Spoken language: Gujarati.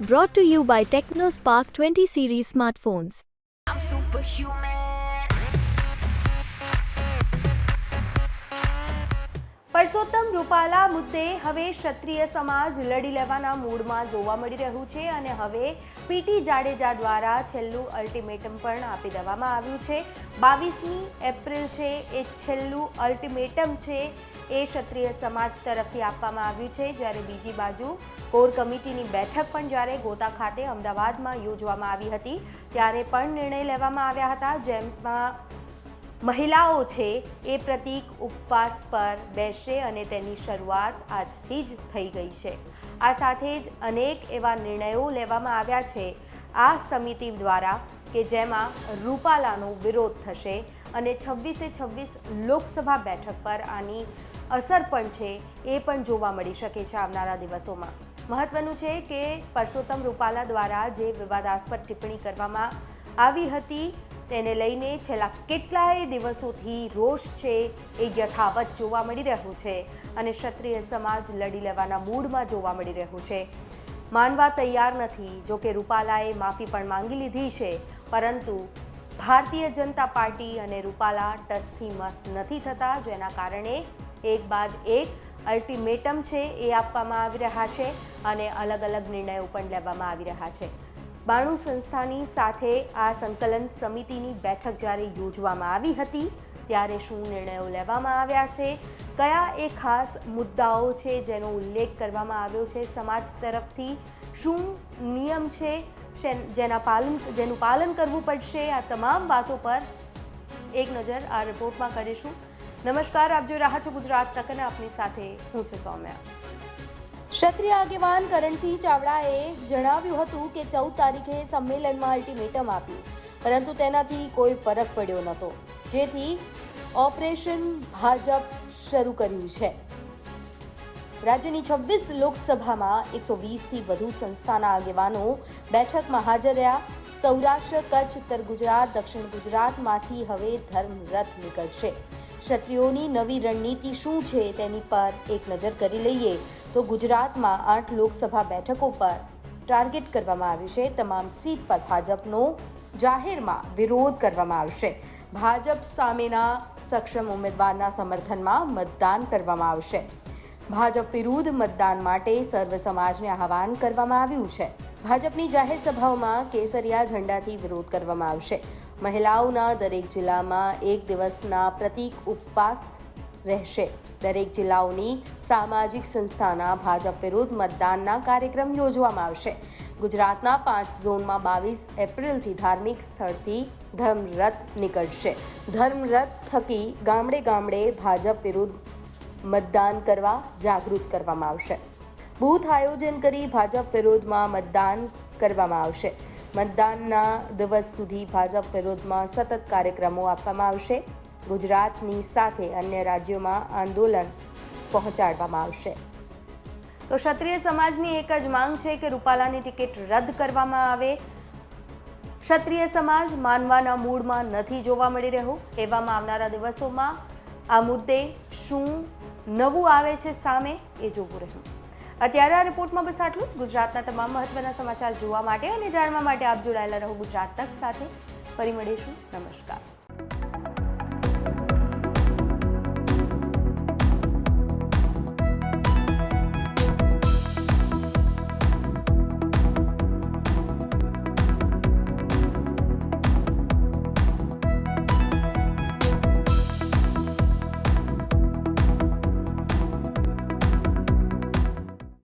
Brought to you by TechnoSpark 20 series smartphones. I'm superhuman. Parshottam Rupala મુદ્દે હવે ક્ષત્રિય સમાજ લડી લેવાના મૂડમાં જોવા મળી રહ્યું છે અને હવે પીટી જાડેજા દ્વારા છેલ્લું અલ્ટિમેટમ પણ આપી દેવામાં આવ્યું છે બાવીસમી એપ્રિલ છે એ છેલ્લું અલ્ટિમેટમ છે એ ક્ષત્રિય સમાજ તરફથી આપવામાં આવ્યું છે. જ્યારે બીજી બાજુ કોર કમિટીની બેઠક પણ જ્યારે ગોતા ખાતે અમદાવાદમાં યોજવામાં આવી હતી, ત્યારે પણ નિર્ણય લેવામાં આવ્યા હતા. જેમાં મહિલાઓ છે એ પ્રતીક ઉપવાસ પર બેસશે અને તેની શરૂઆત આજથી જ થઈ ગઈ છે. આ સાથે જ અનેક એવા નિર્ણયો લેવામાં આવ્યા છે આ સમિતિ દ્વારા કે જેમાં રૂપાલાનો વિરોધ થશે અને છવ્વીસે છવ્વીસ લોકસભા બેઠક પર આની અસર પણ છે એ પણ જોવા મળી શકે છે આવનારા દિવસોમાં. મહત્વનું છે કે પરસોત્તમ રૂપાલા દ્વારા જે વિવાદાસ્પદ ટિપ્પણી કરવામાં આવી હતી, તેને લઈને છેલ્લા કેટલાય દિવસોથી રોષ છે એ યથાવત જોવા મળી રહ્યું છે અને ક્ષત્રિય સમાજ લડી લેવાના મૂડમાં જોવા મળી રહ્યું છે. માનવા તૈયાર નથી, જોકે રૂપાલાએ માફી પણ માંગી લીધી છે, પરંતુ ભારતીય જનતા પાર્ટી અને રૂપાલા ટસથી મસ નથી થતા, જેના કારણે એક બાદ એક અલ્ટિમેટમ છે એ આપવામાં આવી રહ્યા છે અને અલગ અલગ નિર્ણયો પણ લેવામાં આવી રહ્યા છે. બાણું સંસ્થાની સાથે આ સંકલન સમિતિની બેઠક જ્યારે યોજવામાં આવી હતી, ત્યારે શું નિર્ણયો લેવામાં આવ્યા છે? કયા એ ખાસ મુદ્દાઓ છે જેનો ઉલ્લેખ કરવામાં આવ્યો છે? સમાજ તરફથી શું નિયમ છે? જેના પાલન જેનું પાલન કરવું પડશે. આ તમામ વાતો પર એક નજર આ રિપોર્ટમાં કરીશું. નમસ્કાર, આપ જોઈ રહ્યા છો ગુજરાત તક અને આપની સાથે હું છું સૌમ્યા. ક્ષત્રિય આગેવાન કરણસિંહ ચાવડાએ જણાવ્યું હતું કે ચૌદ તારીખે સંમેલનમાં અલ્ટિમેટમ આપ્યું. પરંતુ તેનાથી કોઈ ફરક પડ્યો નહોતો. જેથી ઓપરેશન ભાજપ શરૂ કર્યું છે. રાજ્યની છવ્વીસ લોકસભામાં એકસો વીસથી વધુ સંસ્થાના આગેવાનો બેઠકમાં હાજર રહ્યા. સૌરાષ્ટ્ર, કચ્છ, ઉત્તર ગુજરાત, દક્ષિણ ગુજરાતમાંથી હવે ધર્મરથ નીકળશે. ક્ષત્રિયોની નવી રણનીતિ શું છે તેની પર એક નજર કરી લઈએ તો ગુજરાતમાં આઠ લોકસભા બેઠકો પર ટાર્ગેટ કરવામાં આવ્યું છે. તમામ સીટ પર ભાજપનો જાહેરમાં વિરોધ કરવામાં આવશે. ભાજપ સામેના સક્ષમ ઉમેદવારના સમર્થનમાં મતદાન કરવામાં આવશે. ભાજપ વિરુદ્ધ મતદાન માટે સર્વ સમાજને આહવાન કરવામાં આવ્યું છે. ભાજપની જાહેર સભાઓમાં કેસરિયા ઝંડાથી વિરોધ કરવામાં આવશે. મહિલાઓના દરેક જિલ્લામાં એક દિવસના પ્રતિક ઉપવાસ રહેશે. દરેક જિલ્લાઓની સામાજિક સંસ્થાના ભાજપ વિરુદ્ધ મતદાનના કાર્યક્રમ યોજવામાં આવશે. ગુજરાતના પાંચ ઝોનમાં બાવીસ એપ્રિલથી ધાર્મિક સ્થળથી ધર્મરથ નીકળશે. ધર્મરથ થકી ગામડે ગામડે ભાજપ વિરુદ્ધ મતદાન કરવા જાગૃત કરવામાં આવશે. બૂથ આયોજન કરી ભાજપ વિરોધમાં મતદાન કરવામાં આવશે. મતદાનના દિવસ સુધી ભાજપ વિરોધમાં સતત કાર્યક્રમો આપવામાં આવશે. ગુજરાતની સાથે અન્ય રાજ્યોમાં આંદોલન પહોંચાડવામાં આવશે. તો ક્ષત્રિય સમાજની એક જ માંગ છે કે રૂપાલાની ટિકિટ રદ કરવામાં આવે. ક્ષત્રિય સમાજ માનવાના મૂડમાં નથી જોવા મળી રહ્યું. એવામાં આવનારા દિવસોમાં આ મુદ્દે શું નવું આવે છે સામે એ જોવું રહ્યું. અત્યારે આ રિપોર્ટમાં બસ આટલું જ. ગુજરાતના તમામ મહત્વના સમાચાર જોવા માટે અને જાણવા માટે આપ જોડાયેલા રહો ગુજરાત તક સાથે. ફરી મળીશું. નમસ્કાર.